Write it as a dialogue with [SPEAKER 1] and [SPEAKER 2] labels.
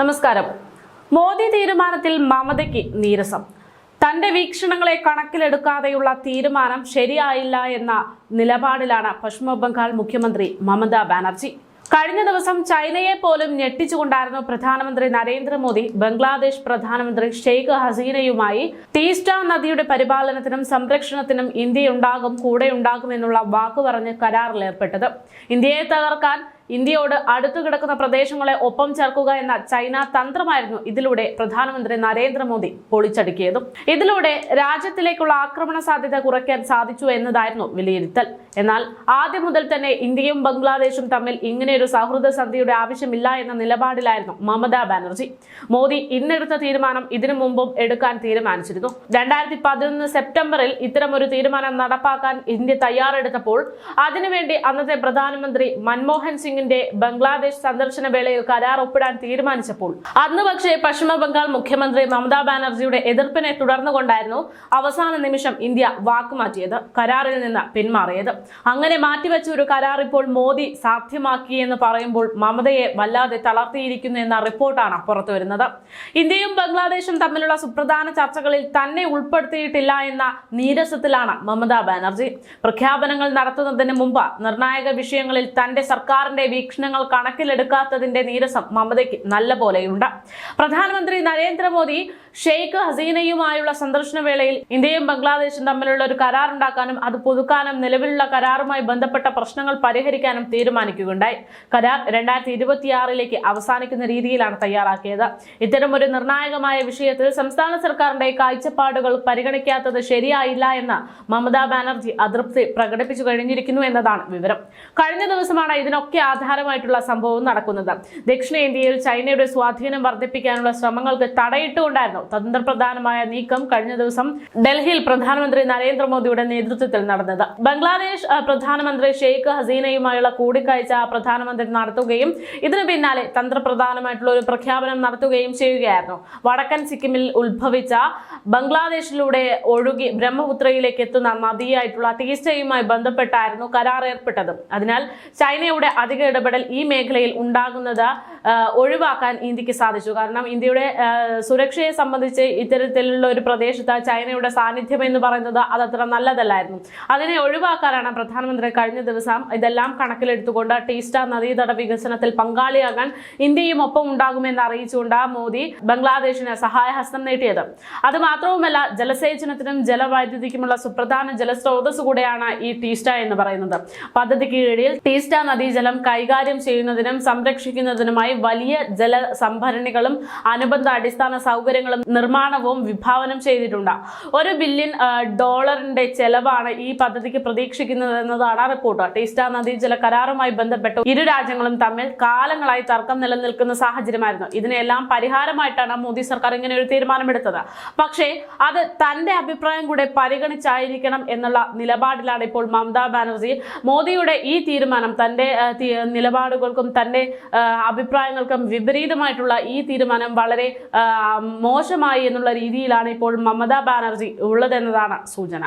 [SPEAKER 1] നമസ്കാരം. മോദി തീരുമാനത്തിൽ മമതയ്ക്ക് നീരസം. തന്റെ വീക്ഷണങ്ങളെ കണക്കിലെടുക്കാതെയുള്ള തീരുമാനം ശരിയായില്ല എന്ന നിലപാടിലാണ് പശ്ചിമ ബംഗാൾ മുഖ്യമന്ത്രി മമതാ ബാനർജി. കഴിഞ്ഞ ദിവസം ചൈനയെ പോലും ഞെട്ടിച്ചുകൊണ്ടായിരുന്നു പ്രധാനമന്ത്രി നരേന്ദ്രമോദി ബംഗ്ലാദേശ് പ്രധാനമന്ത്രി ഷെയ്ഖ് ഹസീനയുമായി ടീസ്റ്റ നദിയുടെ പരിപാലനത്തിനും സംരക്ഷണത്തിനും ഇന്ത്യ ഇന്ത്യയുണ്ടാകും കൂടെയുണ്ടാകും എന്നുള്ള വാക്കു പറഞ്ഞ് കരാറിലേർപ്പെട്ടത്. ഇന്ത്യയെ തകർക്കാൻ ഇന്ത്യയോട് അടുത്തു കിടക്കുന്ന പ്രദേശങ്ങളെ ഒപ്പം ചേർക്കുക എന്ന ചൈന തന്ത്രമായിരുന്നു ഇതിലൂടെ പ്രധാനമന്ത്രി നരേന്ദ്രമോദി പൊളിച്ചടുക്കിയതും. ഇതിലൂടെ രാജ്യത്തിലേക്കുള്ള ആക്രമണ സാധ്യത കുറയ്ക്കാൻ സാധിച്ചു എന്നതായിരുന്നു വിലയിരുത്തൽ. എന്നാൽ ആദ്യം മുതൽ തന്നെ ഇന്ത്യയും ബംഗ്ലാദേശും തമ്മിൽ ഇങ്ങനെയൊരു സൗഹൃദ സന്ധിയുടെ ആവശ്യമില്ല എന്ന നിലപാടിലായിരുന്നു മമതാ ബാനർജി. മോദി ഇന്നെടുത്ത തീരുമാനം ഇതിനു മുമ്പും എടുക്കാൻ തീരുമാനിച്ചിരുന്നു. രണ്ടായിരത്തി പതിനൊന്ന് സെപ്റ്റംബറിൽ ഇത്തരമൊരു തീരുമാനം നടപ്പാക്കാൻ ഇന്ത്യ തയ്യാറെടുത്തപ്പോൾ അതിനുവേണ്ടി അന്നത്തെ പ്രധാനമന്ത്രി മൻമോഹൻ സിംഗിന്റെ ബംഗ്ലാദേശ് സന്ദർശന വേളയിൽ കരാർ ഒപ്പിടാൻ തീരുമാനിച്ചപ്പോൾ അന്ന് പക്ഷേ പശ്ചിമ ബംഗാൾ മുഖ്യമന്ത്രി മമതാ ബാനർജിയുടെ എതിർപ്പിനെ തുടർന്നുകൊണ്ടായിരുന്നു അവസാന നിമിഷം ഇന്ത്യ വാക്കുമാറ്റിയത് കരാറിൽ നിന്ന് പിന്മാറിയത്. അങ്ങനെ മാറ്റിവെച്ച ഒരു കരാർ ഇപ്പോൾ മോദി സാധ്യമാക്കി എന്ന് പറയുമ്പോൾ മമതയെ വല്ലാതെ തളർത്തിയിരിക്കുന്നു എന്ന റിപ്പോർട്ടാണ് പുറത്തു വരുന്നത്. ഇന്ത്യയും ബംഗ്ലാദേശും തമ്മിലുള്ള സുപ്രധാന ചർച്ചകളിൽ തന്നെ ഉൾപ്പെടുത്തിയിട്ടില്ല എന്ന നീരസത്തിലാണ് മമതാ ബാനർജി. പ്രഖ്യാപനങ്ങൾ നടത്തുന്നതിന് മുമ്പ് നിർണായക വിഷയങ്ങളിൽ തന്റെ സർക്കാരിന്റെ വീക്ഷണങ്ങൾ കണക്കിലെടുക്കാത്തതിന്റെ നീരസം മമതയ്ക്ക് നല്ല പോലെയുണ്ട് പ്രധാനമന്ത്രി നരേന്ദ്രമോദി ഷെയ്ഖ് ഹസീനയുമായുള്ള സന്ദർശന വേളയിൽ ഇന്ത്യയും ബംഗ്ലാദേശും തമ്മിലുള്ള ഒരു കരാർ ഉണ്ടാക്കാനും അത് പുതുക്കാനും നിലവിലുള്ള കരാറുമായി ബന്ധപ്പെട്ട പ്രശ്നങ്ങൾ പരിഹരിക്കാനും തീരുമാനിക്കുകയുണ്ടായി. കരാർ രണ്ടായിരത്തി ഇരുപത്തിയാറിലേക്ക് അവസാനിക്കുന്ന രീതിയിലാണ് തയ്യാറാക്കിയത്. ഇത്തരം ഒരു നിർണായകമായ വിഷയത്തിൽ സംസ്ഥാന സർക്കാരിന്റെ കാഴ്ചപ്പാടുകൾ പരിഗണിക്കാത്തത് ശരിയായില്ല എന്ന് മമതാ ബാനർജി അതൃപ്തി പ്രകടിപ്പിച്ചു കഴിഞ്ഞിരിക്കുന്നു എന്നതാണ് വിവരം. കഴിഞ്ഞ ദിവസമാണ് ഇതിനൊക്കെ ആധാരമായിട്ടുള്ള സംഭവം നടക്കുന്നത്. ദക്ഷിണേന്ത്യയിൽ ചൈനയുടെ സ്വാധീനം വർദ്ധിപ്പിക്കാനുള്ള ശ്രമങ്ങൾക്ക് തടയിട്ടുകൊണ്ടായിരുന്നു തന്ത്രപ്രധാനമായ നീക്കം കഴിഞ്ഞ ദിവസം ഡൽഹിയിൽ പ്രധാനമന്ത്രി നരേന്ദ്രമോദിയുടെ നേതൃത്വത്തിൽ നടന്നത്. ബംഗ്ലാദേശ് പ്രധാനമന്ത്രി ഷെയ്ഖ് ഹസീനയുമായുള്ള കൂടിക്കാഴ്ച പ്രധാനമന്ത്രി നടത്തുകയും ഇതിനു പിന്നാലെ തന്ത്രപ്രധാനമായിട്ടുള്ള ഒരു പ്രഖ്യാപനം നടത്തുകയും ചെയ്യുകയായിരുന്നു. വടക്കൻ സിക്കിമിൽ ഉത്ഭവിച്ച ബംഗ്ലാദേശിലൂടെ ഒഴുകി ബ്രഹ്മപുത്രയിലേക്ക് എത്തുന്ന നദിയായിട്ടുള്ള ടീസ്റ്റയുമായി ബന്ധപ്പെട്ടായിരുന്നു കരാർ ഏർപ്പെട്ടത്. അതിനാൽ ചൈനയുടെ അധിക ഇടപെടൽ ഈ മേഖലയിൽ ഉണ്ടാകുന്നത് ഒഴിവാക്കാൻ ഇന്ത്യയ്ക്ക് സാധിച്ചു. കാരണം ഇന്ത്യയുടെ സുരക്ഷയെ സംബന്ധിച്ച് ഇത്തരത്തിലുള്ള ഒരു പ്രദേശത്ത് ചൈനയുടെ സാന്നിധ്യം എന്ന് പറയുന്നത് അതത്ര നല്ലതല്ലായിരുന്നു. അതിനെ ഒഴിവാക്കാനാണ് പ്രധാനമന്ത്രി കഴിഞ്ഞ ദിവസം ഇതെല്ലാം കണക്കിലെടുത്തുകൊണ്ട് ടീസ്റ്റ നദീതട വികസനത്തിൽ പങ്കാളിയാകാൻ ഇന്ത്യയും ഒപ്പം ഉണ്ടാകുമെന്ന് അറിയിച്ചുകൊണ്ട് മോദി ബംഗ്ലാദേശിന് സഹായഹസ്തം നീട്ടിയത് അത് മാത്രവുമല്ല ജലസേചനത്തിനും ജലവൈദ്യുതിക്കുമുള്ള സുപ്രധാന ജലസ്രോതസ് കൂടെയാണ് ഈ ടീസ്റ്റ എന്ന് പറയുന്നത്. പദ്ധതിക്ക് കീഴിൽ ടീസ്റ്റ നദീജലം കൈകാര്യം ചെയ്യുന്നതിനും സംരക്ഷിക്കുന്നതിനുമായി വലിയ ജലസംഭരണികളും അനുബന്ധ അടിസ്ഥാന സൗകര്യങ്ങളും നിർമ്മാണവും വിഭാവനം ചെയ്തിട്ടുണ്ട്. ഒരു ബില്യൺ ഡോളറിന്റെ ചെലവാണ് ഈ പദ്ധതിക്ക് പ്രതീക്ഷിക്കുന്നത് എന്നതാണ് റിപ്പോർട്ട്. ടീസ്റ്റ നദീജല കരാറുമായി ബന്ധപ്പെട്ട് ഇരു രാജ്യങ്ങളും തമ്മിൽ കാലങ്ങളായി തർക്കം നിലനിൽക്കുന്ന സാഹചര്യമായിരുന്നു. ഇതിനെല്ലാം പരിഹാരമായിട്ടാണ് മോദി സർക്കാർ ഇങ്ങനെ ഒരു തീരുമാനമെടുത്തത്. പക്ഷേ അത് തന്റെ അഭിപ്രായം കൂടെ പരിഗണിച്ചായിരിക്കണം എന്നുള്ള നിലപാടിലാണ് ഇപ്പോൾ മമതാ ബാനർജി. മോദിയുടെ ഈ തീരുമാനം തന്റെ നിലപാടുകൾക്കും തന്റെ അഭിപ്രായങ്ങൾക്കും വിപരീതമായിട്ടുള്ള ഈ തീരുമാനം വളരെ മോശമായി എന്നുള്ള രീതിയിലാണ് ഇപ്പോൾ മമതാ ബാനർജി ഉള്ളതെന്നതാണ് സൂചന.